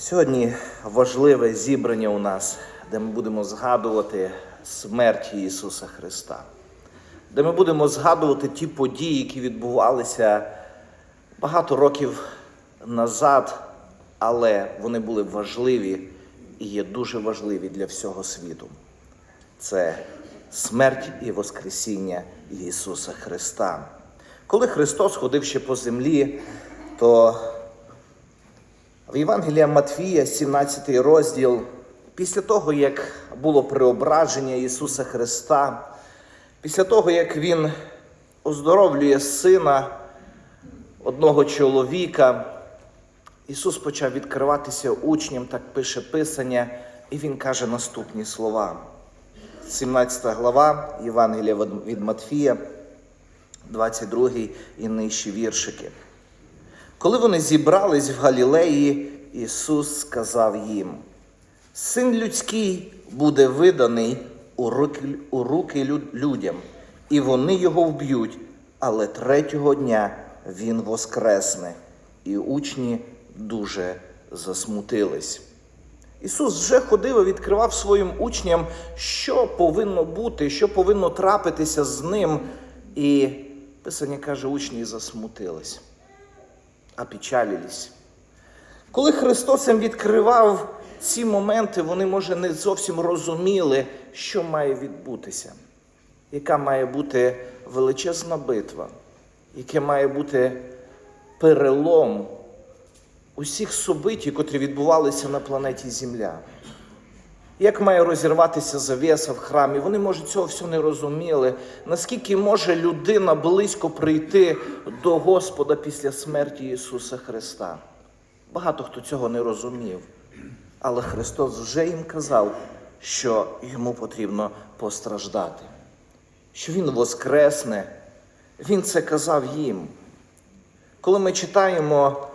Сьогодні важливе зібрання у нас, де ми будемо згадувати смерть Ісуса Христа, де ми будемо згадувати ті події, які відбувалися багато років назад, але вони були важливі і є дуже важливі для всього світу. Це смерть і Воскресіння Ісуса Христа. Коли Христос ходив ще по землі, то в Євангелія Матвія, 17 розділ, після того, як було преображення Ісуса Христа, після того, як Він оздоровлює сина одного чоловіка, Ісус почав відкриватися учням, так пише Писання, і Він каже наступні слова. 17 глава Євангелія від Матфія, 22 і нижчі віршики. Коли вони зібрались в Галілеї, Ісус сказав їм: Син людський буде виданий у руки, у руки людям, і вони його вб'ють, але третього дня Він воскресне. І учні дуже засмутились. Ісус вже ходив і відкривав своїм учням, що повинно бути, що повинно трапитися з ним. І Писання каже, учні засмутились опечалились. Коли Христос їм відкривав ці моменти, вони, може, не зовсім розуміли, що має відбутися, яка має бути величезна битва, яке має бути перелом усіх событій, котрі відбувалися на планеті Земля. Як має розірватися завіса в храмі? Вони, може, цього всього не розуміли. Наскільки може людина близько прийти до Господа після смерті Ісуса Христа? Багато хто цього не розумів. Але Христос вже їм казав, що йому потрібно постраждати, що Він воскресне. Він це казав їм. Коли ми читаємо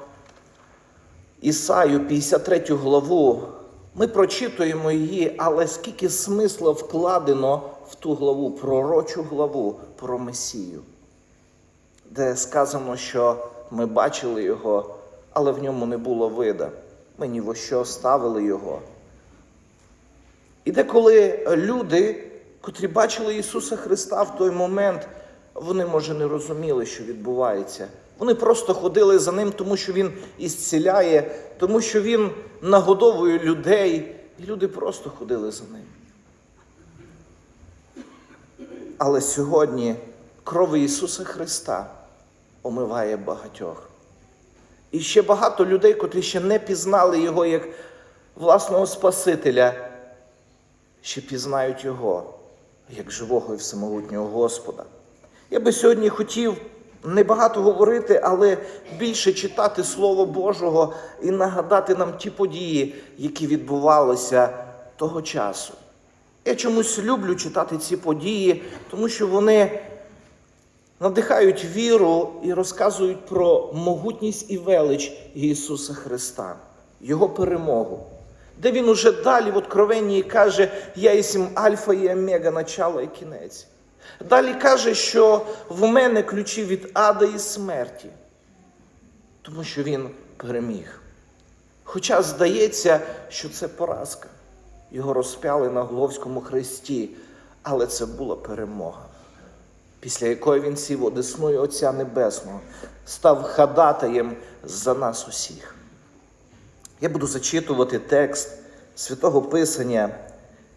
Ісаю 53 главу, ми прочитуємо її, але скільки смисла вкладено в ту главу, пророчу главу про Месію, де сказано, що ми бачили його, але в ньому не було вида. Ми ні во що ставили його. І деколи люди, котрі бачили Ісуса Христа в той момент, вони, може, не розуміли, що відбувається. Вони просто ходили за ним, тому що Він ісціляє, тому що Він нагодовує людей, і люди просто ходили за ним. Але сьогодні кров Ісуса Христа омиває багатьох. І ще багато людей, котрі ще не пізнали Його як власного Спасителя, ще пізнають Його як живого і всемогутнього Господа. Я би сьогодні хотів небагато говорити, але більше читати Слово Божого і нагадати нам ті події, які відбувалися того часу. Я чомусь люблю читати ці події, тому що вони надихають віру і розказують про могутність і велич Ісуса Христа, Його перемогу. Де він уже далі в Откровенні каже, я єсмь Альфа і Омега, начало і кінець. Далі каже, що в мене ключі від ада і смерті, тому що він переміг. Хоча здається, що це поразка. Його розпяли на Головському хресті, але це була перемога, після якої він сів одесною Отця Небесного, став хадатаєм за нас усіх. Я буду зачитувати текст святого Писання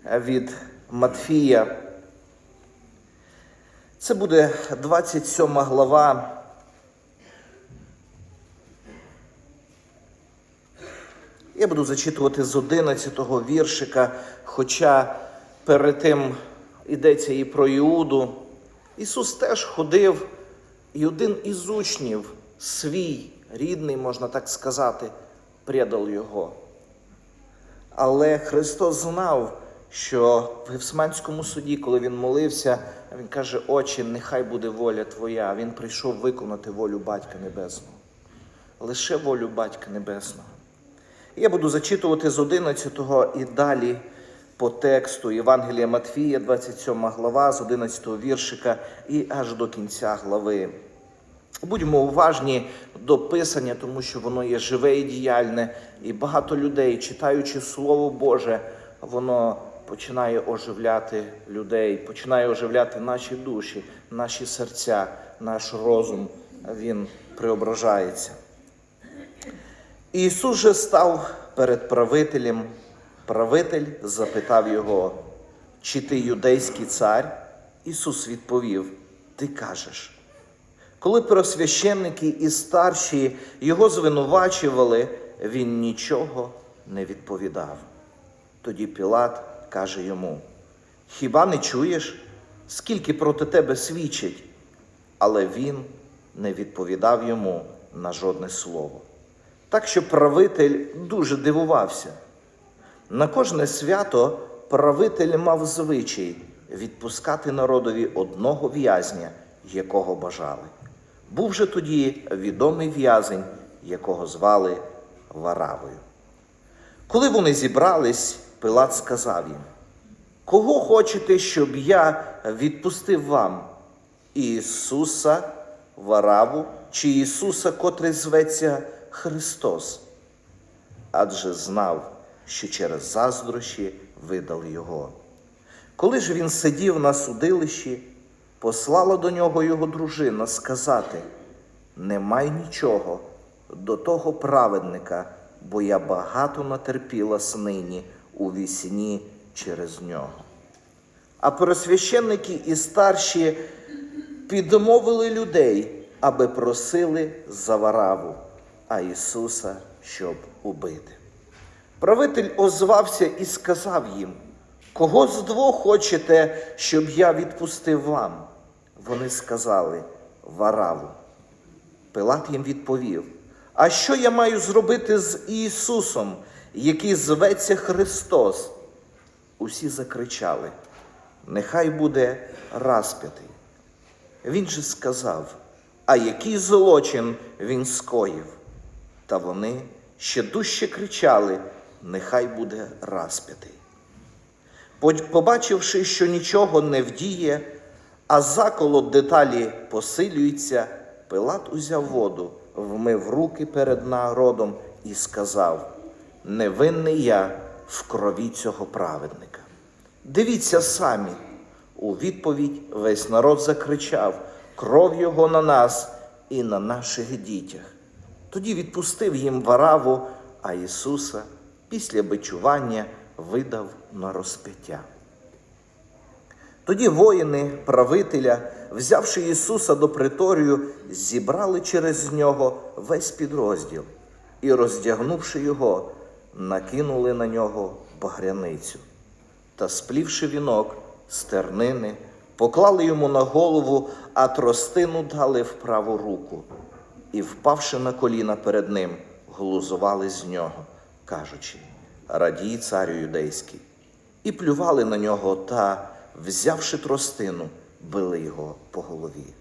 від Матфія. Це буде 27 глава. Я буду зачитувати з 11-го віршика, хоча перед тим йдеться і про Іуду. Ісус теж ходив, і один із учнів, свій, рідний, можна так сказати, предав його. Але Христос знав, що в Гефсиманському суді, коли він молився, він каже: Отче, нехай буде воля Твоя. Він прийшов виконати волю Батька Небесного. Лише волю Батька Небесного. Я буду зачитувати з 11 і далі по тексту Євангелія Матфія, 27 глава, з 11 віршика і аж до кінця глави. Будьмо уважні до писання, тому що воно є живе і діяльне, і багато людей, читаючи Слово Боже, воно починає оживляти людей, починає оживляти наші душі, наші серця, наш розум. Він преображається. Ісус же став перед правителем. Правитель запитав його, чи ти юдейський цар? Ісус відповів: Ти кажеш. Коли первосвященники і старші його звинувачували, він нічого не відповідав. Тоді Пілат каже йому: Хіба не чуєш, скільки проти тебе свідчить? Але він не відповідав йому на жодне слово. Так що правитель дуже дивувався. На кожне свято правитель мав звичай відпускати народові одного в'язня, якого бажали. Був же тоді відомий в'язень, якого звали Варавою. Коли вони зібрались, Пилат сказав їм: Кого хочете, щоб я відпустив вам? Ісуса Вараву чи Ісуса, котрий зветься Христос? Адже знав, що через заздрощі видали його. Коли ж він сидів на судилищі, послала до нього його дружина сказати: Не май нічого до того праведника, бо я багато натерпіла снині у вісні через нього. А пересвященники і старші підмовили людей, аби просили за вараву, а Ісуса, щоб убити. Правитель озвався і сказав їм, кого з двох хочете, щоб я відпустив вам? Вони сказали Вараву. Пилат їм відповів: А що я маю зробити з Ісусом, який зветься Христос? Усі закричали: Нехай буде розп'ятий. Він же сказав, а який злочин він скоїв? Та вони ще дужче кричали, нехай буде розп'ятий. Побачивши, що нічого не вдіє, а заколот деталі посилюється, Пилат узяв воду, вмив руки перед народом і сказав: Невинний я в крові цього праведника. Дивіться самі. У відповідь весь народ закричав: Кров його на нас і на наших дітях. Тоді відпустив їм вараву, а Ісуса після бичування видав на розп'яття. Тоді воїни правителя, взявши Ісуса до приторію, зібрали через нього весь підрозділ і, роздягнувши його, накинули на нього багряницю та, сплівши вінок з тернини, поклали йому на голову, а тростину дали в праву руку і, впавши на коліна перед ним, глузували з нього, кажучи: Радій, царю юдейський, і плювали на нього та, взявши тростину, били його по голові.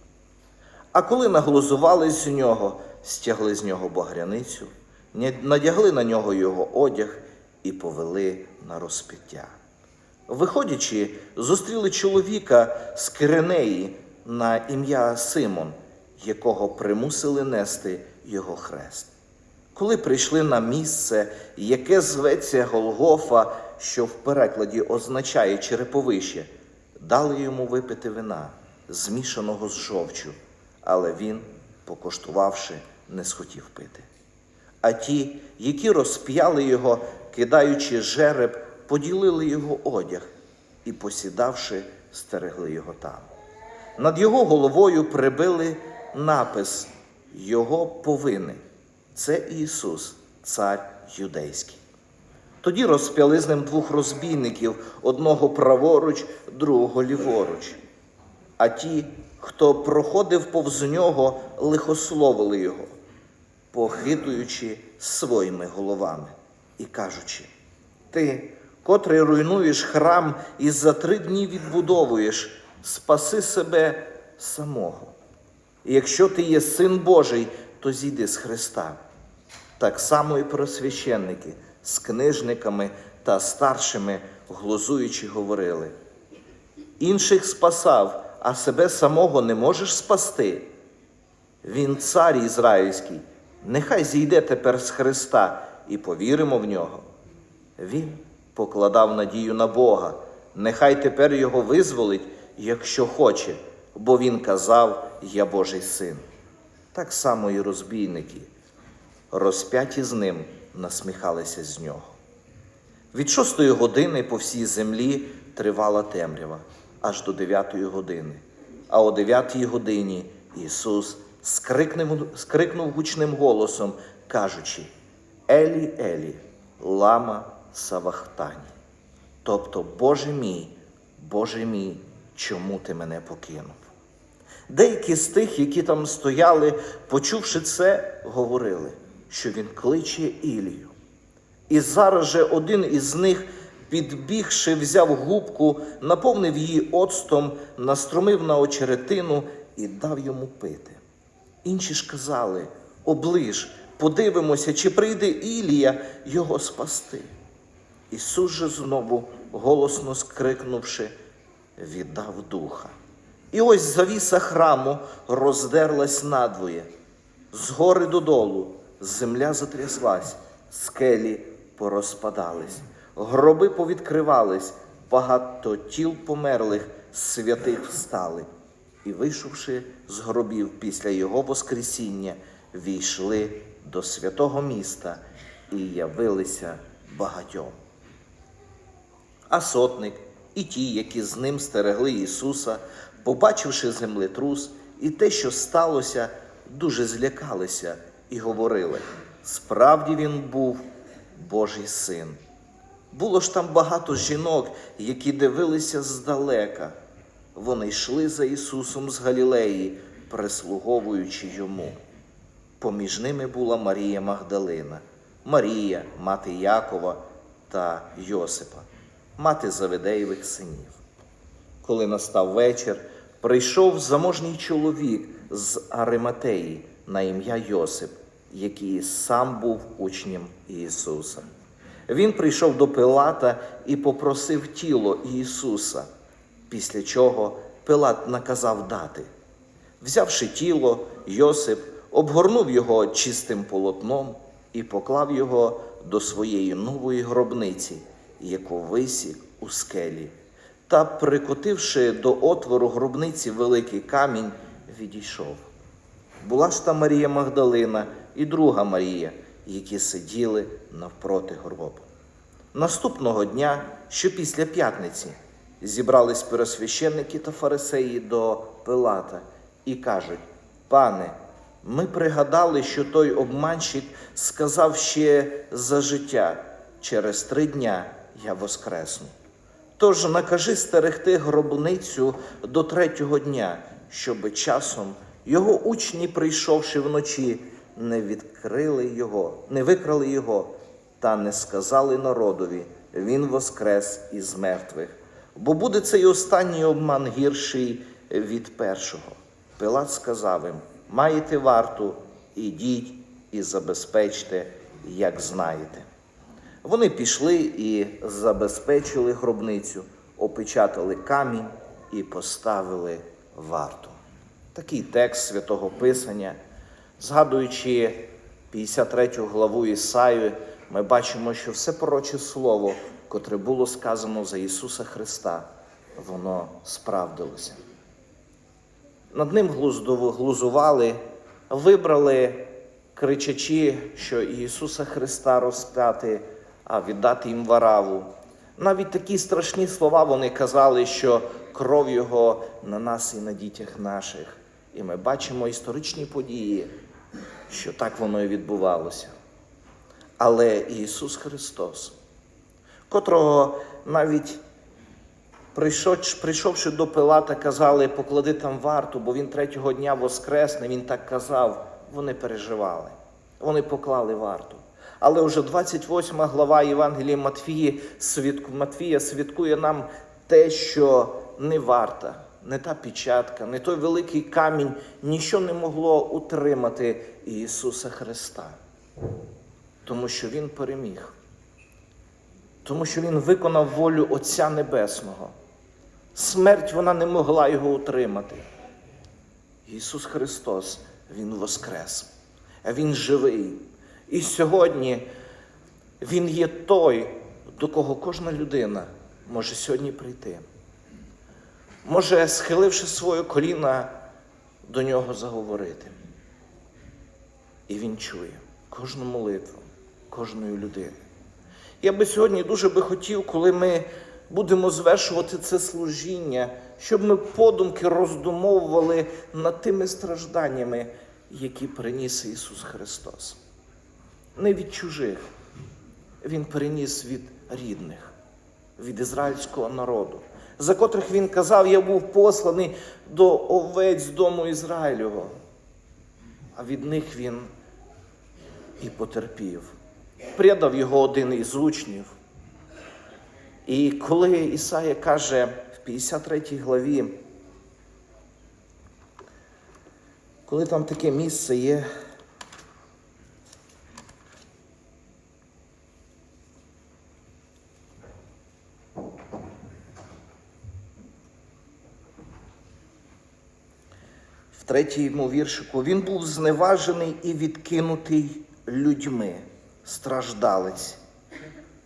А коли наглузували з нього, стягли з нього багряницю, надягли на нього його одяг і повели на розпиття. Виходячи, зустріли чоловіка з Киренеї на ім'я Симон, якого примусили нести його хрест. Коли прийшли на місце, яке зветься Голгофа, що в перекладі означає череповище, дали йому випити вина, змішаного з жовчю, але він, покоштувавши, не схотів пити. А ті, які розп'яли його, кидаючи жереб, поділили його одяг і, посідавши, стерегли його там. Над його головою прибили напис Його повини. Це Ісус, Цар Юдейський. Тоді розп'яли з ним двох розбійників, одного праворуч, другого ліворуч. А ті, хто проходив повз нього, лихословили його, похитуючи своїми головами і кажучи: Ти, котрий руйнуєш храм і за три дні відбудовуєш, спаси себе самого. І якщо ти є син Божий, то зійди з Христа. Так само і просвященники з книжниками та старшими, глузуючи, говорили. Інших спасав, а себе самого не можеш спасти. Він цар ізраїльський. Нехай зійде тепер з Христа і повіримо в нього. Він покладав надію на Бога. Нехай тепер його визволить, якщо хоче, бо він казав: Я Божий син. Так само і розбійники, розп'яті з ним, насміхалися з нього. Від шостої години по всій землі тривала темрява аж до дев'ятої години. А о дев'ятій годині Ісус скрикнув, скрикнув гучним голосом, кажучи: Елі, Елі, лама савахтані. Тобто, Боже мій, Боже мій, чому ти мене покинув? Деякі з тих, які там стояли, почувши це, говорили, що він кличе Ілію. І зараз же один із них, підбігши, взяв губку, наповнив її оцтом, настромив на очеретину і дав йому пити. Інші ж казали: оближ, подивимося, чи прийде Ілія його спасти. Ісус же знову, голосно скрикнувши, віддав духа. І ось завіса храму роздерлась надвоє. Згори додолу земля затряслась, скелі порозпадались, гроби повідкривались, багато тіл померлих святих встали. І, вийшовши з гробів після його Воскресіння, війшли до святого міста і явилися багатьом. А сотник і ті, які з ним стерегли Ісуса, побачивши землетрус і те, що сталося, дуже злякалися і говорили: справді він був Божий син. Було ж там багато жінок, які дивилися здалека. Вони йшли за Ісусом з Галілеї, прислуговуючи йому. Поміж ними була Марія Магдалина, Марія, мати Якова та Йосипа, мати Заведеєвих синів. Коли настав вечір, прийшов заможній чоловік з Ариматеї на ім'я Йосип, який сам був учнем Ісуса. Він прийшов до Пилата і попросив тіло Ісуса, після чого Пилат наказав дати. Взявши тіло, Йосип обгорнув його чистим полотном і поклав його до своєї нової гробниці, яку висік у скелі. Та, прикотивши до отвору гробниці великий камінь, відійшов. Була ж та Марія Магдалина і друга Марія, які сиділи навпроти гробу. Наступного дня, що після п'ятниці, зібрались первосвященники та фарисеї до Пилата і кажуть: Пане, ми пригадали, що той обманщик сказав ще за життя, через три дня я воскресну. Тож накажи стерегти гробницю до третього дня, щоби часом його учні, прийшовши вночі, не відкрили його, не викрали його та не сказали народові, він воскрес із мертвих. Бо буде цей останній обман гірший від першого. Пилат сказав їм: маєте варту, ідіть і забезпечте, як знаєте. Вони пішли і забезпечили гробницю, опечатали камінь і поставили варту. Такий текст святого Писання, згадуючи 53 главу Ісаї, ми бачимо, що все пророче слово, котре було сказано за Ісуса Христа, воно справдилося. Над ним глузували, вибрали, кричачи, що Ісуса Христа розп'яти, а віддати їм вараву. Навіть такі страшні слова вони казали, що кров Його на нас і на дітях наших. І ми бачимо історичні події, що так воно і відбувалося. Але Ісус Христос, котрого навіть прийшовши до Пилата, казали, поклади там варту, бо він третього дня воскресне, він так казав, вони переживали. Вони поклали варту. Але вже 28 глава Євангелія Матфії, свідку, Матфія свідкує нам те, що не варта, не та печатка, не той великий камінь, ніщо не могло утримати Ісуса Христа. Тому що Він переміг. Тому що Він виконав волю Отця Небесного. Смерть вона не могла його утримати. Ісус Христос Він воскрес, Він живий. І сьогодні Він є той, до кого кожна людина може сьогодні прийти. Може, схиливши своє коліна, до нього заговорити. І він чує кожну молитву, кожної людини. Я би сьогодні дуже би хотів, коли ми будемо звершувати це служіння, щоб ми подумки роздумовували над тими стражданнями, які приніс Ісус Христос. Не від чужих, Він переніс від рідних, від ізраїльського народу, за котрих Він казав, я був посланий до овець дому Ізраїлього, а від них Він і потерпів. Предав його один із учнів. І коли Ісая каже в 53 главі, коли там таке місце є, в третьому віршику, він був зневажений і відкинутий людьми, страждалець,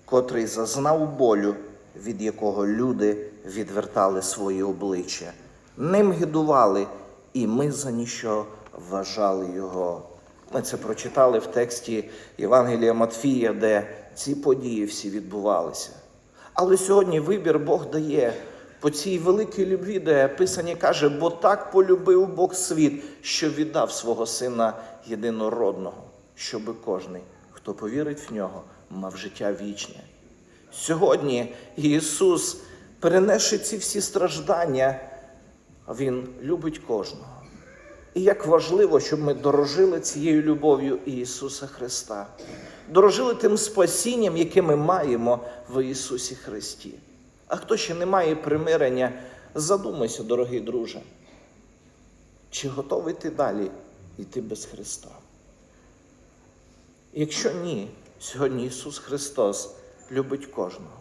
котрий зазнав болю, від якого люди відвертали свої обличчя. Ним гидували, і ми за ніщо вважали його. Ми це прочитали в тексті Євангелія Матфія, де ці події всі відбувалися. Але сьогодні вибір Бог дає по цій великій любві, де Писання каже, бо так полюбив Бог світ, що віддав свого Сина єдинородного, щоби кожний, хто повірить в нього, мав життя вічне. Сьогодні Ісус, перенесши ці всі страждання, Він любить кожного. І як важливо, щоб ми дорожили цією любов'ю Ісуса Христа, дорожили тим спасінням, яке ми маємо в Ісусі Христі. А хто ще не має примирення, задумайся, дорогий друже, чи готовий ти далі йти без Христа? Якщо ні, сьогодні Ісус Христос любить кожного.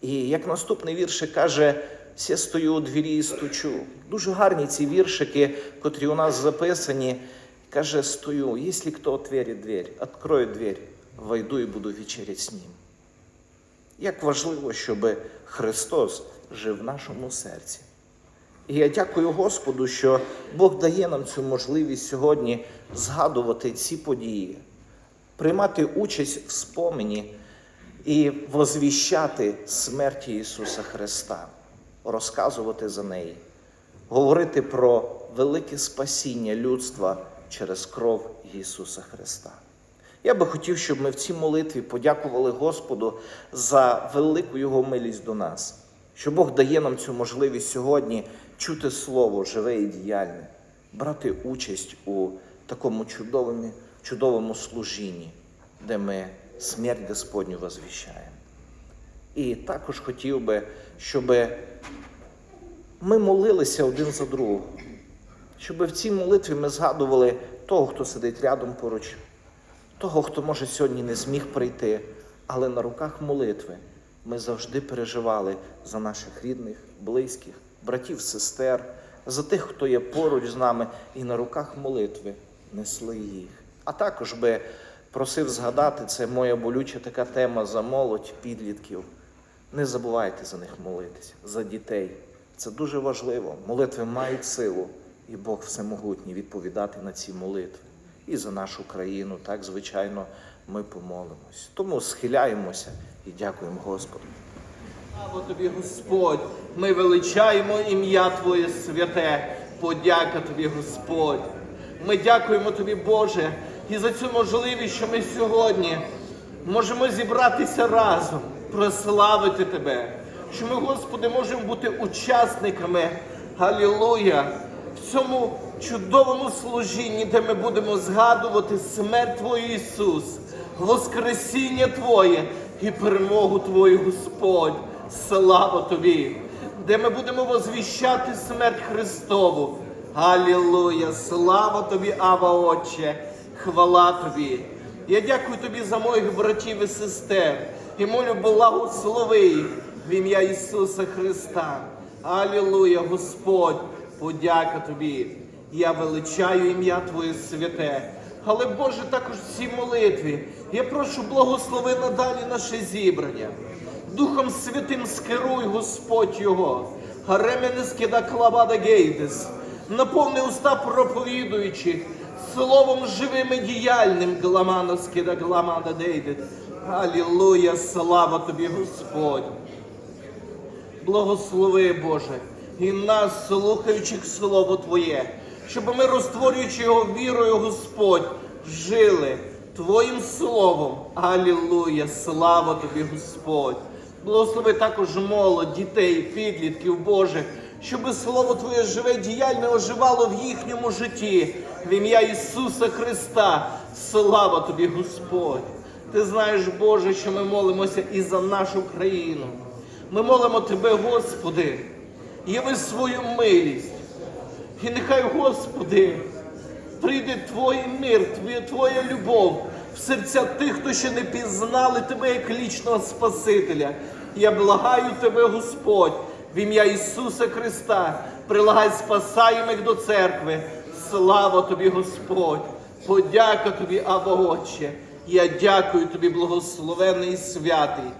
І як наступний віршик каже, «Ся стою у двірі і стучу. Дуже гарні ці віршики, котрі у нас записані. Каже, стою, якщо хто отворить двері, відкроє двері, войду і буду вечерять з ним. Як важливо, щоб Христос жив в нашому серці. І я дякую Господу, що Бог дає нам цю можливість сьогодні згадувати ці події, приймати участь в спомені і возвіщати смерті Ісуса Христа, розказувати за неї, говорити про велике спасіння людства через кров Ісуса Христа. Я би хотів, щоб ми в цій молитві подякували Господу за велику Його милість до нас, що Бог дає нам цю можливість сьогодні чути Слово живе і діяльне, брати участь у такому чудовому, чудовому служінні, де ми смерть Господню возвіщаємо. І також хотів би, щоб ми молилися один за другого, щоб в цій молитві ми згадували того, хто сидить рядом поруч, того, хто може сьогодні не зміг прийти, але на руках молитви ми завжди переживали за наших рідних, близьких, братів, сестер, за тих, хто є поруч з нами, і на руках молитви несли їх. А також би просив згадати, це моя болюча така тема за молодь, підлітків. Не забувайте за них молитися, за дітей. Це дуже важливо. Молитви мають силу, і Бог всемогутній відповідати на ці молитви. І за нашу країну, так, звичайно, ми помолимось. Тому схиляємося і дякуємо Господу. Слава тобі, Господь! Ми величаємо ім'я Твоє святе. Подяка тобі, Господь. Ми дякуємо тобі, Боже, і за цю можливість, що ми сьогодні можемо зібратися разом, прославити Тебе. Що ми, Господи, можемо бути учасниками, Алілуя, в цьому чудовому служінні, де ми будемо згадувати смерть Твою, Ісус, Воскресіння Твоє і перемогу Твою, Господь. Слава Тобі, де ми будемо возвіщати смерть Христову. Алілуя! Слава Тобі, Ава Отче, хвала Тобі. Я дякую Тобі за моїх братів і сестер і молю благослови їх в ім'я Ісуса Христа. Алілуя, Господь, подяка Тобі. Я величаю ім'я Твоє святе. Але Боже, також в цій молитві я прошу благослови надалі наше зібрання. Духом Святим скеруй, Господь його. Гаремене скида клавада гейдес. Наповни уста проповідуючих, словом живим і діяльним гламана скида гламада дейдет. Алілуя, слава тобі, Господь. Благослови, Боже, і нас, слухаючих Слово Твоє, щоб ми, розтворюючи його вірою, Господь, жили Твоїм Словом. Алілуя, слава тобі, Господь. Благослови також молодь, дітей, підлітків, Боже, щоб Слово Твоє живе діяльне оживало в їхньому житті. В ім'я Ісуса Христа. Слава тобі, Господь. Ти знаєш, Боже, що ми молимося і за нашу країну. Ми молимо Тебе, Господи, яви свою милість. І нехай, Господи, прийде Твій мир, Твоя- Твоя любов в серця тих, хто ще не пізнали Тебе як лічного Спасителя. Я благаю Тебе, Господь, в ім'я Ісуса Христа, прилагай спасаємих до церкви. Слава Тобі, Господь! Подяка Тобі, Або Я дякую Тобі, благословений святий.